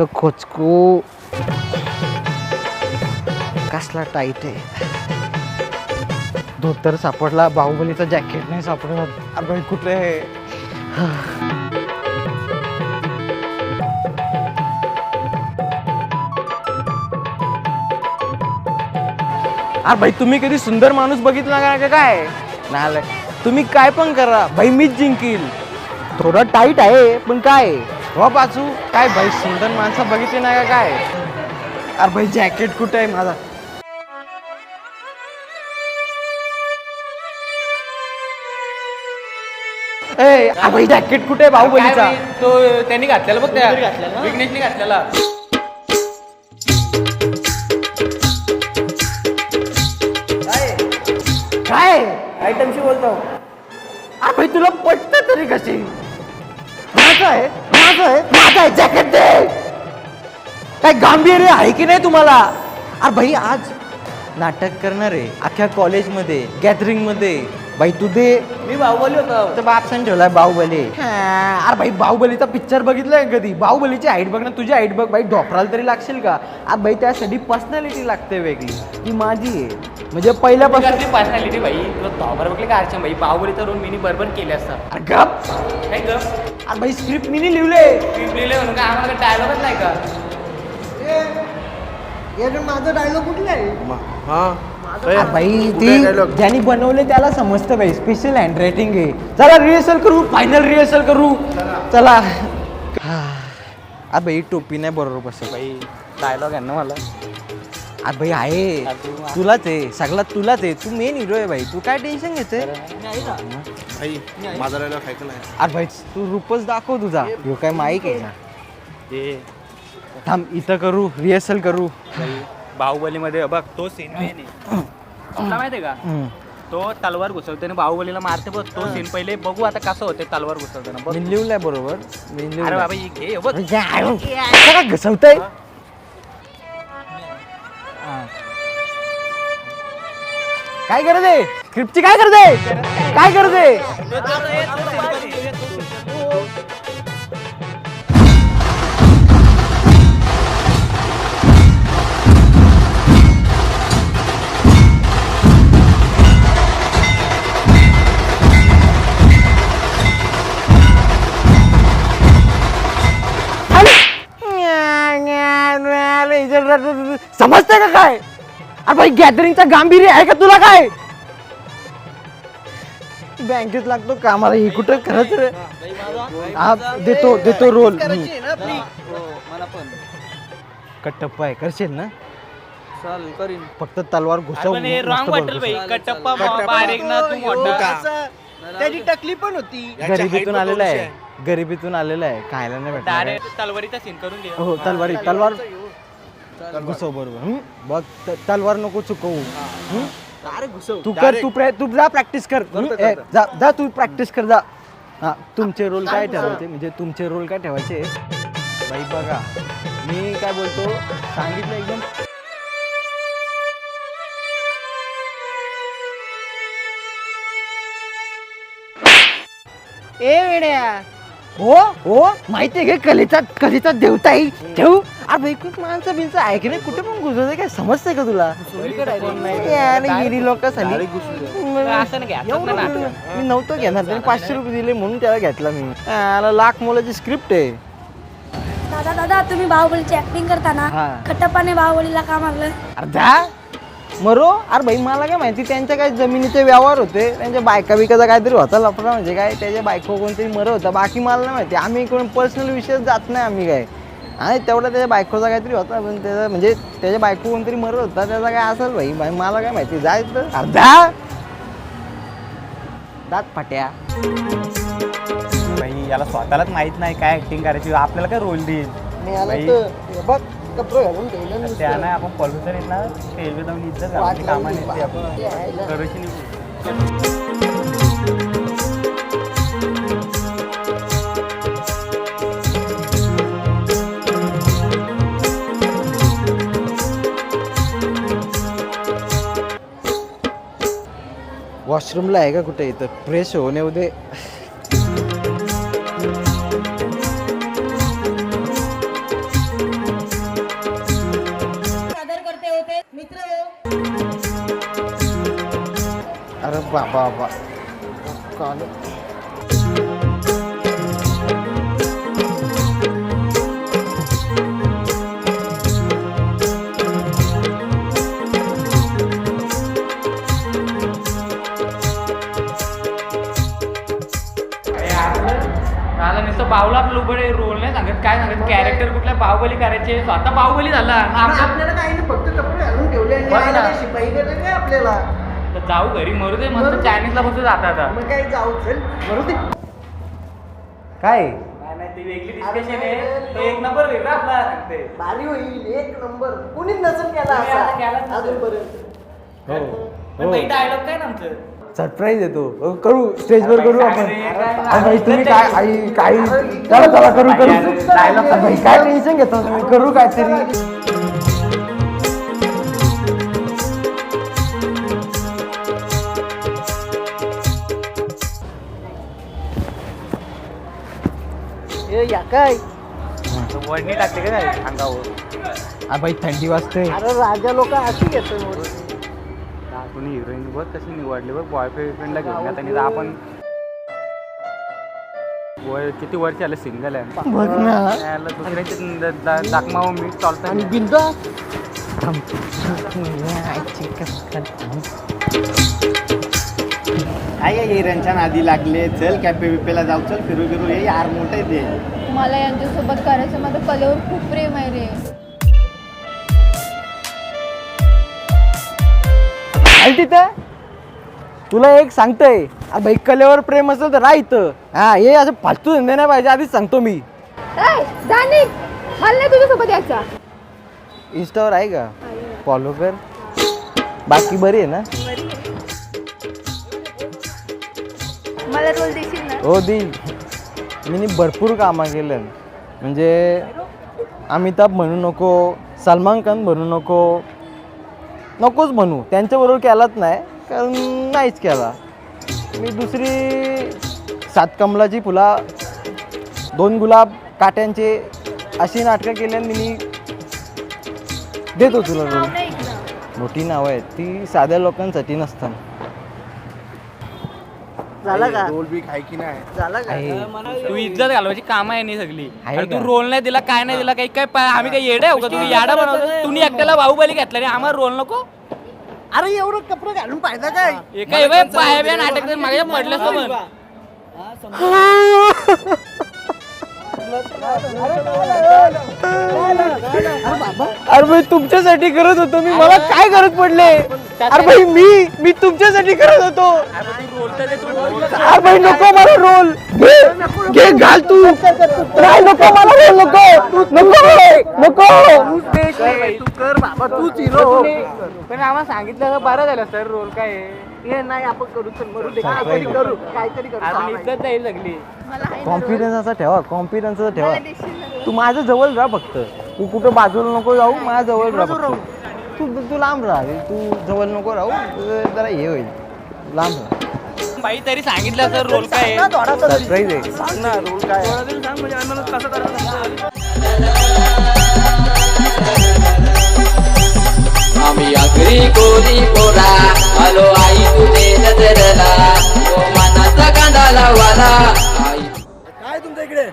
कुठं खोचकू. कसला टाईट आहे. धोतर सापडला बाहुबलीचा जॅकेट नाही अरे कुठे आहे? अरे भाई तुम्ही कधी सुंदर माणूस बघितला का का काय? नाही. तुम्ही काय पण करा. भाई मीच जिंकील. थोडं टाईट आहे पण काय? हो पाचू काय भाई सुंदर माणसं बघितली नाही का काय? अरे भाई जॅकेट कुठे आहे माझा? ए अरे भाई जॅकेट कुठे आहे बाहुबलीचा? तो त्यांनी घातलेला बघ त्या. विघ्नेशने घातलेला. काय? आयटमशी बोलतो. अरे भाई तुला पटत तरी कशी? माझं आहे माझं आहे माझं आहे जॅकेट दे! काय गांभीर्य आहे की नाही तुम्हाला? अरे भाई आज नाटक करणारे अख्ख्या कॉलेजमध्ये गॅदरिंगमध्ये भाई तू दे. मी बाहुबली होतो. तर बापसान ठेवलाय बाहुबली. अरे भाई बाहुबलीचा पिक्चर बघितलाय कधी? बाहुबलीची हाईट बघ ना तुझी हाईट बघ. भाई ढोपराला तरी लागशील का? अरे भाई त्यासाठी पर्सनॅलिटी लागते वेगळी. ती माझी आहे. म्हणजे पहिल्यापासून कसली पर्सनॅलिटी भाई. तुला तॉबर बघले का अर्चन भाई? बाहुबलीचा रोल मिनी बरोबर केले असतात. अरे गप. काय ग अरे भाई स्क्रिप्ट मी लिहिले लिहिले म्हणून का आम्हाला डायलॉगच नाही का? माझं डायलॉग कुठला आहे? हा. भाई ती ज्यांनी बनवले त्याला समजतं भाई स्पेशल हँड रायटिंग आहे. चला रिहर्सल करू फायनल रिहर्सल करू. चला. अरे भाई टोपी नाही बरोबर बस भाई डायलॉग आहे ना मला. अरे भाई आहे. तुलाच आहे. सगळा तुलाच आहे. तू मेन हिरो आहे भाई तू काय टेन्शन घेते भाई माझा डायलॉग ऐकलं नाही. अरे भाई तू रूपच दाखव तुझा. ह्यो काय माईक आहे ना? थांब इथं करू रिहर्सल करू. बाहुबलीमध्ये बघ तो सीन आहे तुला माहितीये का. तो तलवार घुसवताना बाहुबलीला मारते बघ तो सीन पहिले बघू आता कसं होते तलवार घुसवताना. बघ. मी लिहिलंय बरोबर मी अरे लिहिलंय. बाबा हे घे बघ काय घसवतय? काय करत स्क्रिप्टची काय करत काय? करत आहे समजतंय का काय? अरे भाई गॅदरिंगचा गांभीर्य आहे का तुला काय? बँकेत लागतो कामाला हे कुठं खरंच रे? हा देतो देतो रोल. कट्टप्पा आहे करशील ना? फक्त तलवार घुसव रॉंग मस्त वाटेल बघ. भाई कटप्पा बारीक ना तू मोठा. त्याची टकली पण होती. गरिबीतून आलेला आहे. गरिबीतून आलेला आहे. खायला नाही. डायरेक्ट तलवारीचा सीन करून हो तलवारी तलवार. घुसव बरोबर हं? बघ त- तलवार नको चुकवू. हं? अरे घुसव. तू कर तू प्रय- तू जा प्रॅक्टिस कर. हं? ए, जा जा तू प्रॅक्टिस कर जा. हा तुमचे रोल काय ठेवायचे? म्हणजे तुमचे रोल काय ठेवायचे? बाई बघा. मी काय बोलतो? सांगितलं एकदम. ए वेड्या. हो हो. माहितीये घे कलेचा कलेचा देवता आहे ठेवू? अरे भाई खूप माणसं बिनचं आहे की नाही? कुठे पण घुसवते काय समजतंय का तुला? गिरी लोक झाली. एवढं? मी नव्हतं घेणार त्याने पाचशे रुपये दिले म्हणून त्याला घेतला मी. याला लाख मोलाची स्क्रिप्ट आहे. दादा दादा तुम्ही बाहुबलीची ऍक्टिंग करताना हा. खट्टप्पाने बाहुबलीला का मारलं? अरे जा मरो? अरे भाई मला काय माहिती त्यांच्या काय जमिनीचे व्यवहार होते त्यांच्या बायका बिकाचा काहीतरी होता लफडा म्हणजे काय त्याच्या बायको कोणतरी मरं होता बाकी मला नाही माहिती. आम्ही कोण पर्सनल विषयात जात नाही आम्ही काय. आणि तेवढा त्याच्या बायकोचा काहीतरी होता पण त्याचा म्हणजे त्याच्या बायको कोणतरी मरत होता त्याचा काय असेल भाई? मला काय माहिती? जायचं अर्धा? दात फाट्या. भाई याला स्वतःलाच माहीत नाही काय ऍक्टिंग करायची आपल्याला काय रोल देईल? बघ कपडे घालून ठेवले त्या नाही आपण पॉल्युशन येत ना रेल्वे जाऊन इज्जत घालायची कामा नाही आपण. करूची नाही वॉशरूमला आहे का कुठे इथं? फ्रेश होणे उदे अरे बाबा बाबा. बावला लुबडे रोल नाही सांगत. काय सांगत? कॅरेक्टर कुठल्या बाहुबली करायचे? स्वतः बाहुबली झाला. आपल्याला काही नाही फक्त कपडे घालून ठेवले आणि शिपाई काय आपल्याला. तर जाऊ घरी मरू दे मस्त चायनीजला बसून जाता आता. मग काय जाऊ चल बरोबर ते काय? ती वेगळी डिस्कशन आहे. ते एक नंबर वेगळा आपला सांगते. भारी होईल एक नंबर कोणीच नसेल केला आता असा. अजूनपर्यंत. पण बाई डायलॉग काय ना आमचं? सरप्राईज येतो करू स्टेजवर करू आपण. अरे भाई तुम्ही काय आई काही चला चला करू करू. अरे भाई काय टेन्शन घेता तुम्ही? करू काहीतरी. ए या काय? वडणी टाकते का नाही अंगावर? अरे भाई थंडी वाजते. अरे राजा लोक अशी घेतो कुणी हिरोईन बघ कशी निवडली बघ बॉयफ्रेंडला घेऊन आता नाही तर आपण वय किती वर्ष आले सिंगल आहे. बघ ना. याला दुसऱ्याची द- द- दाखमावं मी चालतं आणि बिंदा. काय या हिऱ्यांच्या नादी लागले. चल कॅफे बिपेला जाऊ. चल फिरू फिरू. हे यार मोठे ते. मला यांच्यासोबत करायचं माझं कलेवर खूप प्रेम आहे रे. आहे तिथं तुला एक सांगतोय भाई कलेवर प्रेम असेल तर राह इथं. हा हे असं फालतू धंदे नाही पाहिजे आधीच सांगतो मी. जाणी मला नाही तुझ्यासोबत यायचा. इंस्टावर आहे का? फॉलो कर. बाकी बरी आहे ना? मला रोल देशील ना? हो देईल मी भरपूर कामं केलं म्हणजे अमिताभ म्हणू नको सलमान खान म्हणू नको नकोच म्हणू. त्यांच्याबरोबर केलाच नाही कारण नाहीच केला. मी दुसरी सात कमलाची फुला दोन गुलाब काट्यांचे अशी नाटकं केल्याने मी देतो तुला. मोठी नावं आहेत. ती साध्या लोकांसाठी नसतात. झाला का? रोल बी खाय की नाही? झाला का? आहे. तू इज्जत घालवायची काम आहे नाही सगळी. आहे अरे तू का? रोल नाही दिला काय नाही दिला काही काय पा- आम्ही काही येडे हो का? तुम्ही याडा बनवतो? तुम्ही एकट्याला बाहुबली घेतला रे. आम्हाला रोल नको. अरे एवढं कपडे घालून पाहिजे काय काय बाय पाया बिया नाटक माझ्या पडलं पण अरे भाई तुमच्यासाठी करत होतो. मी मला काय गरज पडले? अरे भाई मी मी तुमच्यासाठी करत होतो. अरे भाई नको मला रोल. घे घे घाल तू. नाही नको मला रोल नको. नको नको. तू कर बाबा तूच हिरो पण आम्हाला सांगितलं बरं झालं सर रोल काय आहे. हे नाही आपण करू चल मरू दे. काहीतरी करू काहीतरी करू. आपण इज्जत जाईल सगळी मला आहे ना रोल. कॉन्फिडन्स असा ठेवा कॉन्फिडन्स असा ठेवा? तू माझ्या जवळ राहा फक्त. तू कुठं बाजूला नको जाऊ माझ्या जवळ राहा फक्त. तू तू लांब राहा. तू जवळ नको राहू जरा हे होईल. लांब राहा. बाई तरी सांगितलं सर रोल काय आहे. सरप्राईज आहे. सांग ना रोल काय आम्ही अगरी कोरी पोरा आलो आई तुझे नजरला. तो मनाचा कांदा वाला आई काय तुमच्या इकडे?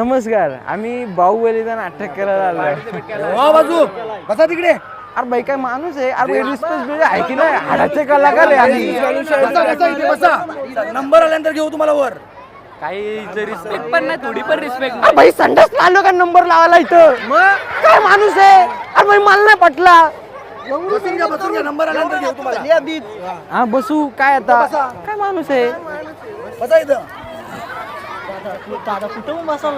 नमस्कार आम्ही बाहुबलीचा नाटक करायला आलोय. वा बाजू कसा तिकडे. अरे बाई काय माणूस आहे? अरे रिस्पेक्ट आहे की नाही हाडाचे कलाकार आहे नंबर आल्यानंतर घेऊ तुम्हाला वर. काही रिस्पेक्ट पण नाही थोडी पण रिस्पेक्ट अरे भाई संडास आलो का नंबर लावायला इथं? काय माणूस आहे? अरे भाई मला नाही पटला. नंबर आल्यानंतर घेऊ तुम्हाला. हा बसू. काय आता? काय माणूस आहे? बसा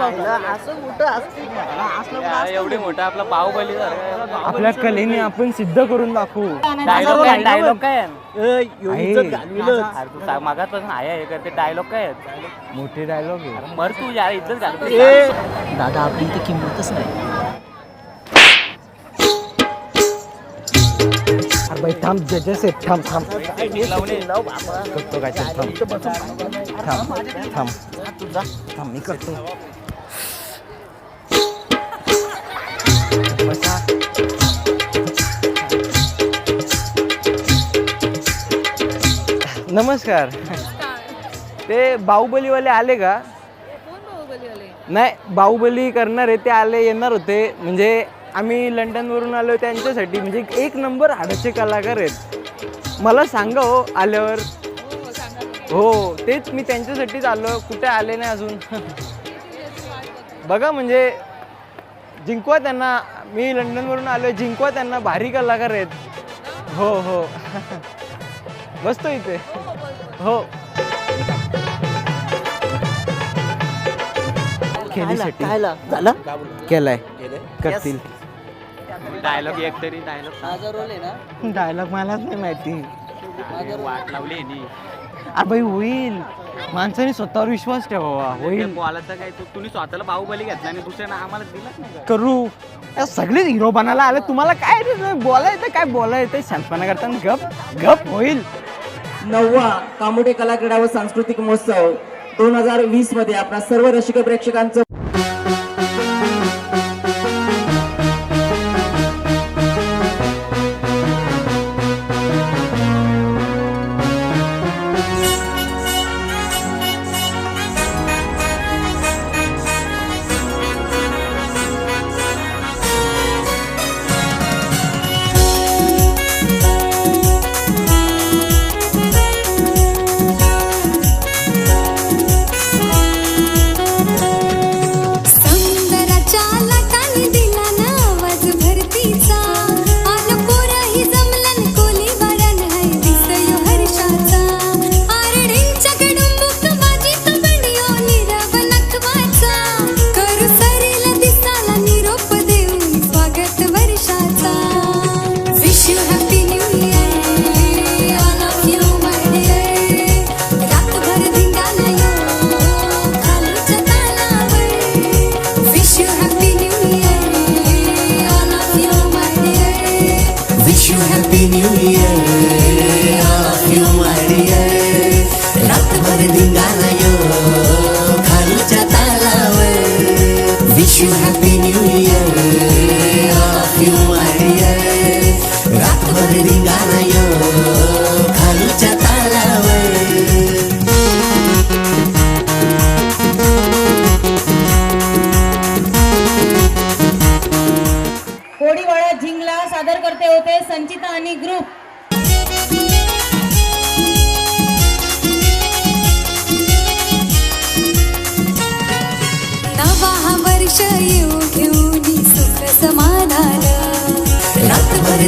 इथं एवढे मोठं आपला बाहुबली झालं आपल्या कलेने आपण सिद्ध करून दाखवू. डायलॉग काय डायलॉग काय? आहे? आहे. तू हे डायलॉग काय? मोठे डायलॉग आहे. मर तू यार इज्जत घाल दादा आपली तर किंमतच नाही. अरे भाई थांब जजेस आहेत थांब थांब. करतो काय ते, थांब. थांब थांब. थांब मी करतो. नमस्कार. ते बाहुबलीवाले आले का? नाही बाहुबली करणार आहे ते आले येणार होते. म्हणजे आम्ही लंडनवरून आलो त्यांच्यासाठी. म्हणजे एक नंबर हाडाचे कलाकार आहेत. मला सांगा हो आल्यावर. हो तेच मी त्यांच्यासाठीच आलो कुठे आले नाही अजून? बघा म्हणजे जिंकवा त्यांना. मी लंडनवरून आलो जिंकवा त्यांना. भारी कलाकार आहेत. हो हो. बसतो इथे. हो. खेळीसाठी झालं? केलाय. करतील. डायलॉग एक तरी डायलॉग. माझा रोल आहे ना? डायलॉग मलाच नाही माहिती. वाट लावली. अरे भाई होईल. माणसाने स्वतःवर विश्वास ठेवावा होईल. बोलायचं काय तू तुम्ही स्वतःला बाहुबली घेतला आणि दुसऱ्यानं आम्हाला दिलाच नाही का? करू. या सगळेच हिरो बनायला आले. तुम्हाला काय रे बोलायचं काय बोलायचं? शांतपणा करताना गप गप होईल. नववा कामोडे कला क्रीडा व सांस्कृतिक महोत्सव दोन हजार वीसमध्ये आपल्या सर्व रसिक प्रेक्षकांचं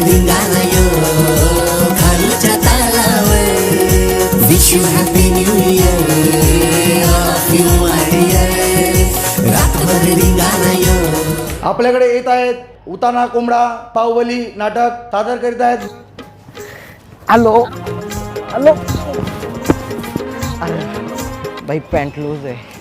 धिंगाणा यो खालूच्या तालावर. Wish you happy new year of you my dear रातभर धिंगाणा यो आपल्याकडे येत आहेत उताना कोंबडा पावबली नाटक सादर करीत आहेत. हॅलो. हॅलो. बाई पॅन्ट लूज आहे.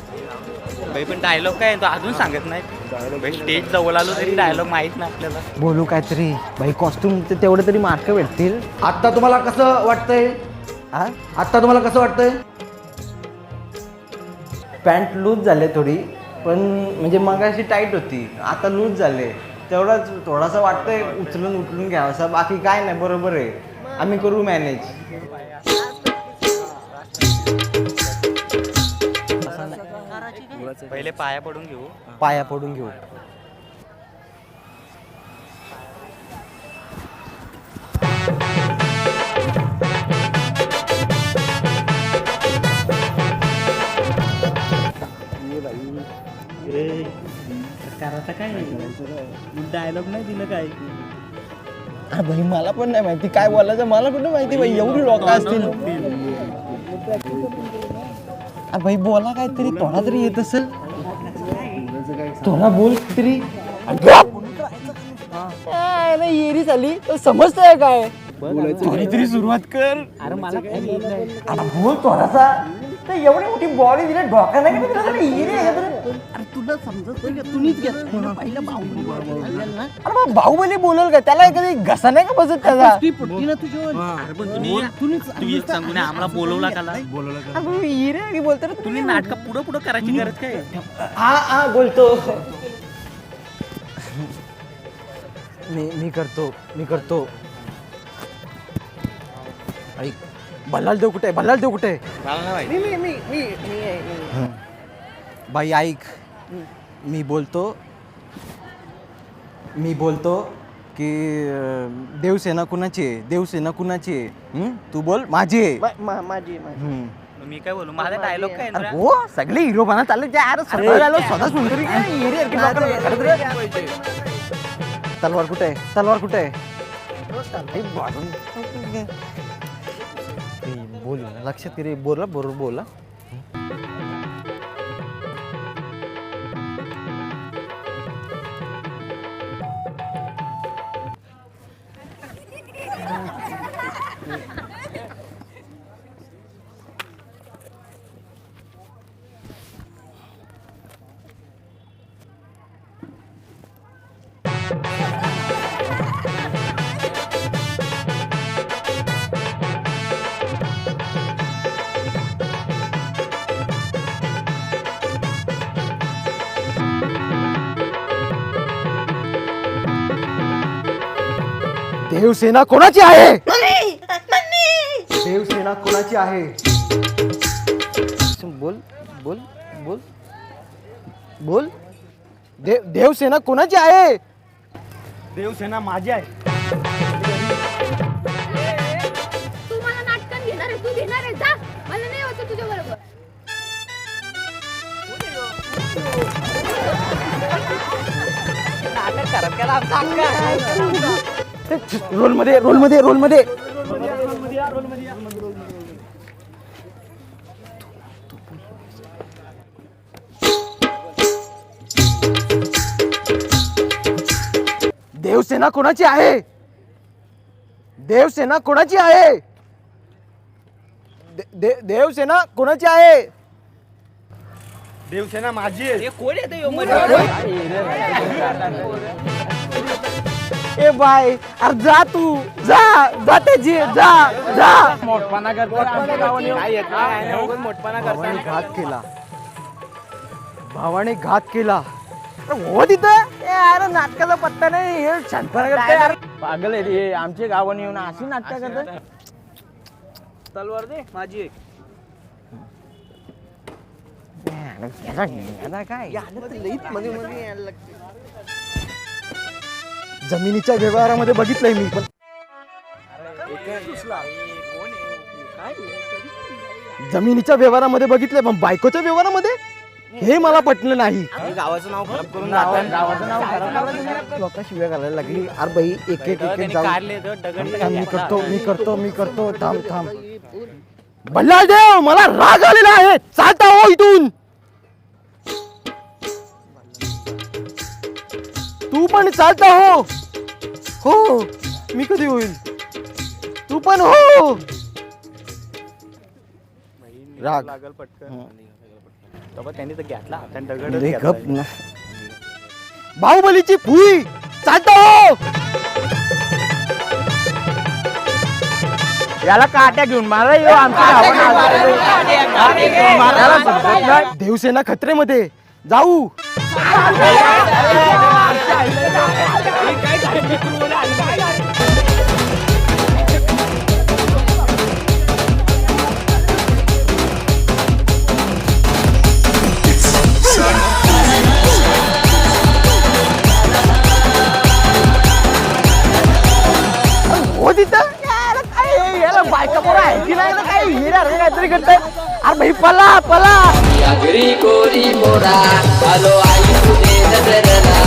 बाई पण डायलॉग काय आहे तो अजून सांगत नाही. स्टेज जवळ आलो तरी डायलॉग माहीत नाही आपल्याला. बोलू काहीतरी. बाई कॉस्ट्युम तेवढे तरी मार्क भेटतील. आत्ता तुम्हाला कसं वाटतंय? हा आत्ता तुम्हाला कसं वाटतंय? पॅन्ट लूज झाले थोडी पण म्हणजे मगाशी टाईट होती. आता लूज झाले. तेवढाच थोडासा वाटतंय उचलून उचलून घ्यावं बाकी काय नाही बरोबर आहे. आम्ही करू मॅनेज पहिले पाया पडून घेऊ. पाया पडून घेऊ. करायचं काय डायलॉग नाही दिलं काय? अरे भाई मला पण नाही माहिती. काय बोलायचं? मला कुठं माहिती भाई एवढी लोक असतील. अरे भाई बोला काहीतरी थोडा तरी येत असेल? थोडा बोल तरी येरी झाली. समजतंय काय? थोडी तरी सुरुवात कर. अरे मला बोल थोडासा तर एवढी मोठी बॉडी दिली डोका नाही का तुला? अरे तुला समजत नाही का? तुम्हीच घेत पहिलं बाहुबली बोलायला ना. अरे मग बाहुबली बोलल का? त्याला कधी घसा नाही का बसत त्याचा? ती पटली ना तुझ्यावर अरे पण तुम्ही तुम्ही एक सांगू नये आम्हाला बोलवला काला अरे की बोलतो रे तुम्ही. तुम्ही नाटक पुढं पुढं करायची गरज काय? हा हा बोलतो. मी मी करतो मी करतो. ऐक. भल्लाल देव कुठे आहे? भल्लाल देव कुठे आहे? मला नाही मी मी मी मी मी आहे, मी आहे. बाई ऐक. मी बोलतो मी बोलतो की अं, देवसेना कुणाची आहे? देवसेना कुणाची आहे? हं? तू बोल माझी आहे. मा- मा- माझी माझी हं. मी काय बोलू? माझा डायलॉग काय अरे हो सगळे हिरो बना चालले ते. अरे काय हिरी की रे. तलवार कुठे आहे? तलवार कुठे आहे? हे बाजून- हे बोल ना, लक्षात रे बोला बरोबर बोला देवसेना कोणाची आहे? देवसेना कोणाची आहे? बोल बोल बोल. बोल. देव देवसेना कोणाची आहे? देवसेना माझी आहे. तू मला नाटकं घेणार आहे तू घेणार आहे जा. मला नाही होत तुझ्या बरोबर. रोलमध्ये रोल मध्ये रोलमध्ये देवसेना कोणाची आहे? देवसेना कोणाची आहे? दे- देवसेना कोणाची आहे? देवसेना माझी आहे. ए बाय अरे जा तू जा जा त्याची जा जा. मोठपणा भावाने घात केला. भावाने घात केला. अरे हो तिथं. ए अरे नाटकाचा पत्ता नाही हे छानपणा करतोय. अरे. पागल आहे रे आमच्या गावाने येऊन अशी नाटक करतात तलवार दे माझी याचा काय? मध्ये मध्ये यायला लागते जमिनीच्या व्यवहारामध्ये बघितलंय मी पण जमिनीच्या व्यवहारामध्ये बघितलंय पण बायकोच्या व्यवहारामध्ये? हे मला पटलं नाही. गावाचं नाव खराब करून लोक शिव्या घालायला लागली. अरे बाई एक एक एक एक जाऊन थांब, मी करतो मी करतो मी करतो. थांब थांब. बल्लाळ देव मला राग आलेला आहे. चालता हो इथून. तू पण चालता हो. हो मी कधी होईल? तू पण हो. राग. लागल पटकन. बाबा त्यांनी तर घेतला त्यांनी दगड अरे गप ना. बाहुबलीची फुई. चालता हो. याला काट्या घेऊन मारा आमच्या देवसेना खत्रेमध्ये. जाऊ. हो तिथं याला काय याला बायका पोरं आहे की नाही ना काय हिरा काहीतरी करताय अरे भाई पला पला घरी आलो आई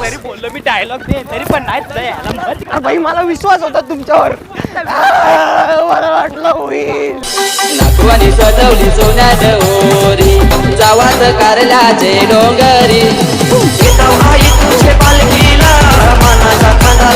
तरी बोललो मी डायलॉग दे तरी पण नाही अरे भाई मला विश्वास होता तुमच्यावर. मला वाटलं होईल. नागवानी सजवली सोन्यात ओरी. जावात कारल्याचे डोंगरी. तुझे पालखीला मनाचा कांदा